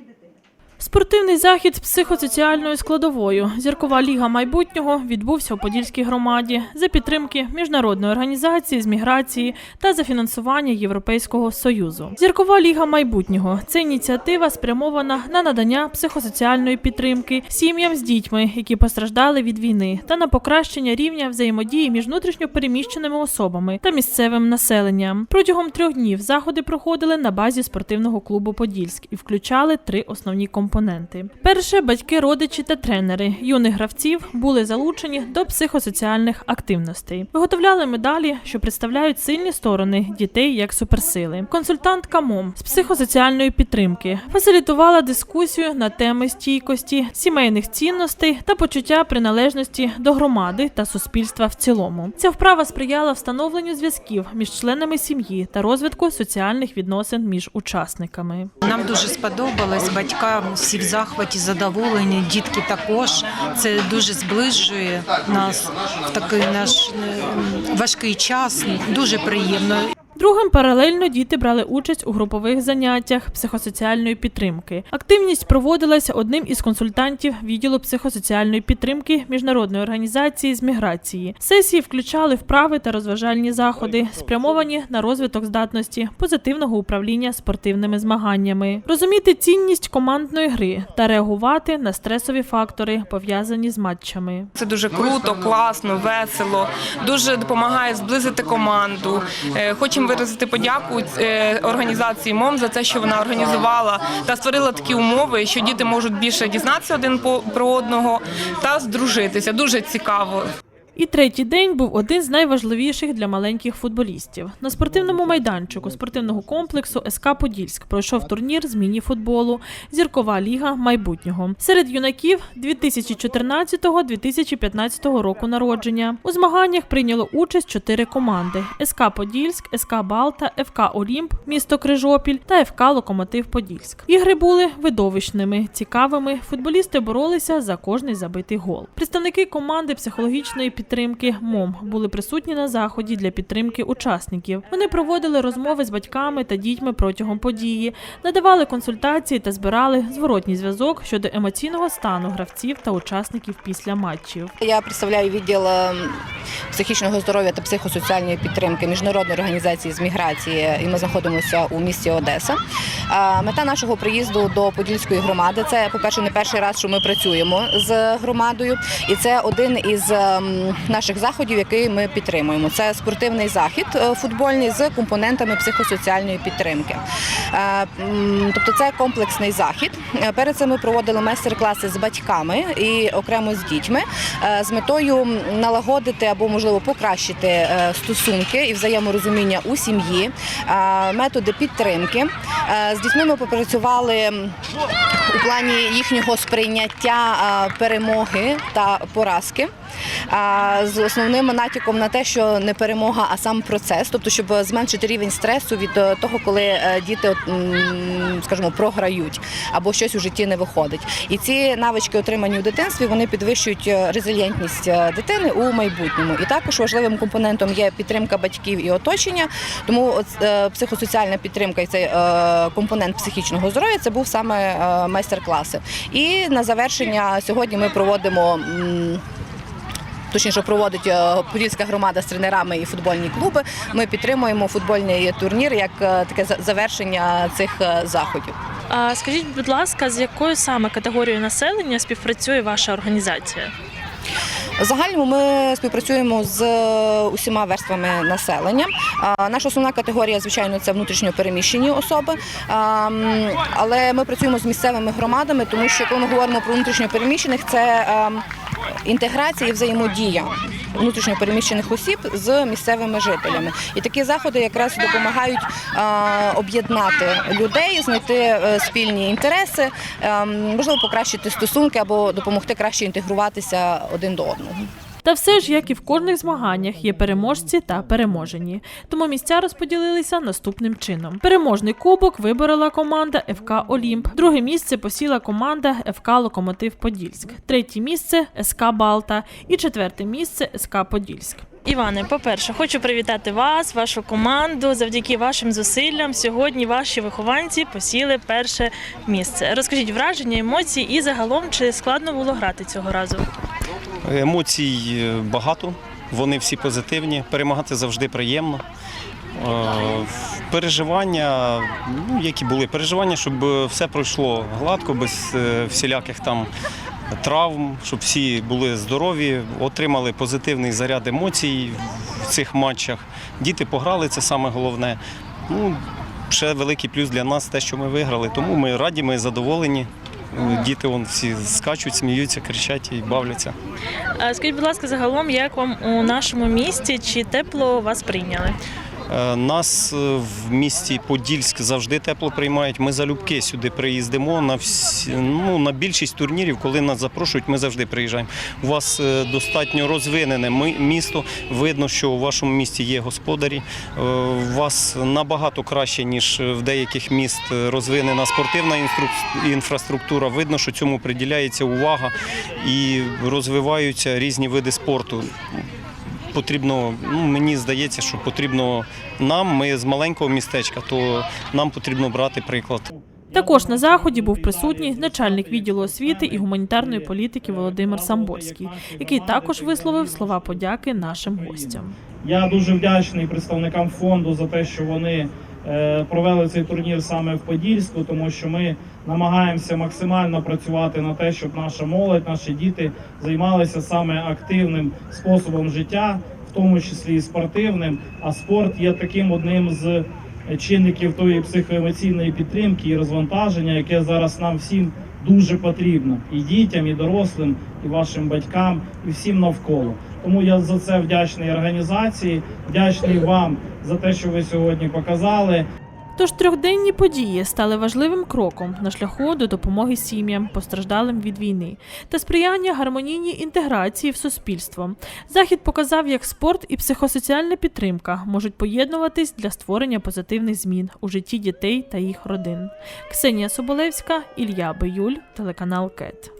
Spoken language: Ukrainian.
дитини. Спортивний захід з психосоціальною складовою Зіркова ліга майбутнього відбувся у Подільській громаді за підтримки міжнародної організації з міграції та за фінансування Європейського союзу. Зіркова ліга майбутнього це ініціатива спрямована на надання психосоціальної підтримки сім'ям з дітьми, які постраждали від війни, та на покращення рівня взаємодії між внутрішньо переміщеними особами та місцевим населенням. Протягом трьох днів заходи проходили на базі спортивного клубу Подільськ і включали три основні компоненти. Перше батьки, родичі та тренери юних гравців були залучені до психосоціальних активностей. Виготовляли медалі, що представляють сильні сторони дітей як суперсили. Консультантка МОМ з психосоціальної підтримки фасилітувала дискусію на теми стійкості, сімейних цінностей та почуття приналежності до громади та суспільства в цілому. Ця вправа сприяла встановленню зв'язків між членами сім'ї та розвитку соціальних відносин між учасниками. Нам дуже сподобалось. Батькам всі в захваті, задоволені, дітки також. Це дуже зближує нас в такий наш важкий час. Дуже приємно. Другим паралельно діти брали участь у групових заняттях психосоціальної підтримки. Активність проводилася одним із консультантів відділу психосоціальної підтримки міжнародної організації з міграції. Сесії включали вправи та розважальні заходи, спрямовані на розвиток здатності позитивного управління спортивними змаганнями, розуміти цінність командної гри та реагувати на стресові фактори, пов'язані з матчами. Це дуже круто, класно, весело. Дуже допомагає зблизити команду. Е, Виразити подяку е, організації МОМ за те, що вона організувала та створила такі умови, що діти можуть більше дізнатися один про одного та здружитися. Дуже цікаво. І третій день був один з найважливіших для маленьких футболістів. На спортивному майданчику спортивного комплексу СК Подільськ пройшов турнір з міні-футболу Зіркова ліга майбутнього серед юнаків 2014-2015 року народження. У змаганнях прийняло участь чотири команди: СК Подільськ, СК Балта, ФК Олімп, місто Крижопіль та ФК Локомотив Подільськ. Ігри були видовищними, цікавими. Футболісти боролися за кожний забитий гол. Представники команди психологічної підтримки МОМ були присутні на заході для підтримки учасників. Вони проводили розмови з батьками та дітьми протягом події, надавали консультації та збирали зворотній зв'язок щодо емоційного стану гравців та учасників після матчів. Я представляю відділ е, психічного здоров'я та психосоціальної підтримки міжнародної організації з міграції, і ми знаходимося у місті Одеса. Е, Мета нашого приїзду до Подільської громади це, по-перше, не перший раз, що ми працюємо з громадою, і це один із ем, наших заходів, який ми підтримуємо. Це спортивний захід е, футбольний з компонентами психосоціальної підтримки. Е, Тобто це комплексний захід. Е, Перед цим ми проводили майстер-класи з батьками і окремо з дітьми з метою налагодити або можливо покращити стосунки і взаєморозуміння у сім'ї, методи підтримки. Е, З дітьми ми попрацювали у плані їхнього сприйняття е, перемоги та поразки. З основним натяком на те, що не перемога, а сам процес, тобто, щоб зменшити рівень стресу від е, того, коли е, діти, скажімо, програють або щось у житті не виходить. І ці навички, отримані у дитинстві, вони підвищують е, резильєнтність е, дитини у майбутньому. І також важливим компонентом є підтримка батьків і оточення. Тому е, психосоціальна підтримка і цей е, компонент психічного здоров'я це був саме е, майстер-класи. І на завершення сьогодні ми проводимо. Точніше проводить е, Подільська громада з тренерами і футбольні клуби. Ми підтримуємо футбольний турнір як е, таке завершення цих заходів. Скажіть, будь ласка, з якою саме категорією населення співпрацює ваша організація? Загальному ми співпрацюємо з е, усіма верствами населення. Наша основна категорія, звичайно, це внутрішньо переміщені особи. Але ми працюємо з місцевими громадами, тому що коли ми говоримо про внутрішньо переміщених, це ем, інтеграція і взаємодія внутрішньо переміщених осіб з місцевими жителями. І такі заходи якраз допомагають об'єднати людей, знайти е, спільні інтереси, е, можливо, покращити стосунки або допомогти краще інтегруватися один до одного. Та все ж, як і в кожних змаганнях, є переможці та переможені. Тому місця розподілилися наступним чином: переможний кубок виборола команда ФК Олімп. Друге місце посіла команда ФК Локомотив Подільськ, третє місце СК Балта і четверте місце СК Подільськ. Іване, по-перше, хочу привітати вас, вашу команду. Завдяки вашим зусиллям сьогодні ваші вихованці посіли перше місце. Розкажіть враження, емоції і загалом чи складно було грати цього разу? Емоцій е, багато, вони всі позитивні. Перемагати завжди приємно. Е, Переживання, ну, які були переживання, щоб все пройшло гладко, без е, всіляких там травм, щоб всі були здорові, отримали позитивний заряд емоцій в цих матчах. Діти пограли, це саме головне. Ну, ще великий плюс для нас те, що ми виграли. Тому ми раді, ми задоволені. Діти вон всі скачуть, сміються, кричать і бавляться. Скажіть, будь ласка, загалом, як вам у нашому місті чи тепло вас прийняли? Е, Нас е, в місті Подільськ завжди тепло приймають. Ми залюбки сюди приїздимо на всі, ну, на більшість турнірів, коли нас запрошують, ми завжди приїжджаємо. У вас е, достатньо розвинене місто. Видно, що у вашому місті є господарі. У вас набагато краще, ніж в деяких міст розвинена спортивна інфраструктура. Видно, що цьому приділяється увага і розвиваються різні види спорту потрібно, ну мені здається, що потрібно нам, ми з маленького містечка, то нам потрібно брати приклад. Також на заході був присутній начальник відділу освіти і гуманітарної політики Володимир Самборський, який також висловив слова подяки нашим гостям. Я дуже вдячний представникам фонду за те, що вони провели цей турнір саме в Подільську, тому що ми намагаємося максимально працювати на те, щоб наша молодь, наші діти займалися саме активним способом життя, в тому числі і спортивним. А спорт є таким одним з чинників тої психоемоційної підтримки і розвантаження, яке зараз нам всім дуже потрібно і дітям, і дорослим, і вашим батькам, і всім навколо. Тому я за це вдячний організації, вдячний вам за те, що ви сьогодні показали. Тож трьохденні події стали важливим кроком на шляху до допомоги сім'ям, постраждалим від війни, та сприяння гармонійній інтеграції в суспільство. Захід показав, як спорт і психосоціальна підтримка можуть поєднуватись для створення позитивних змін у житті дітей та їх родин. Ксенія Соболевська, Ілля Биюль, телеканал КЕТ.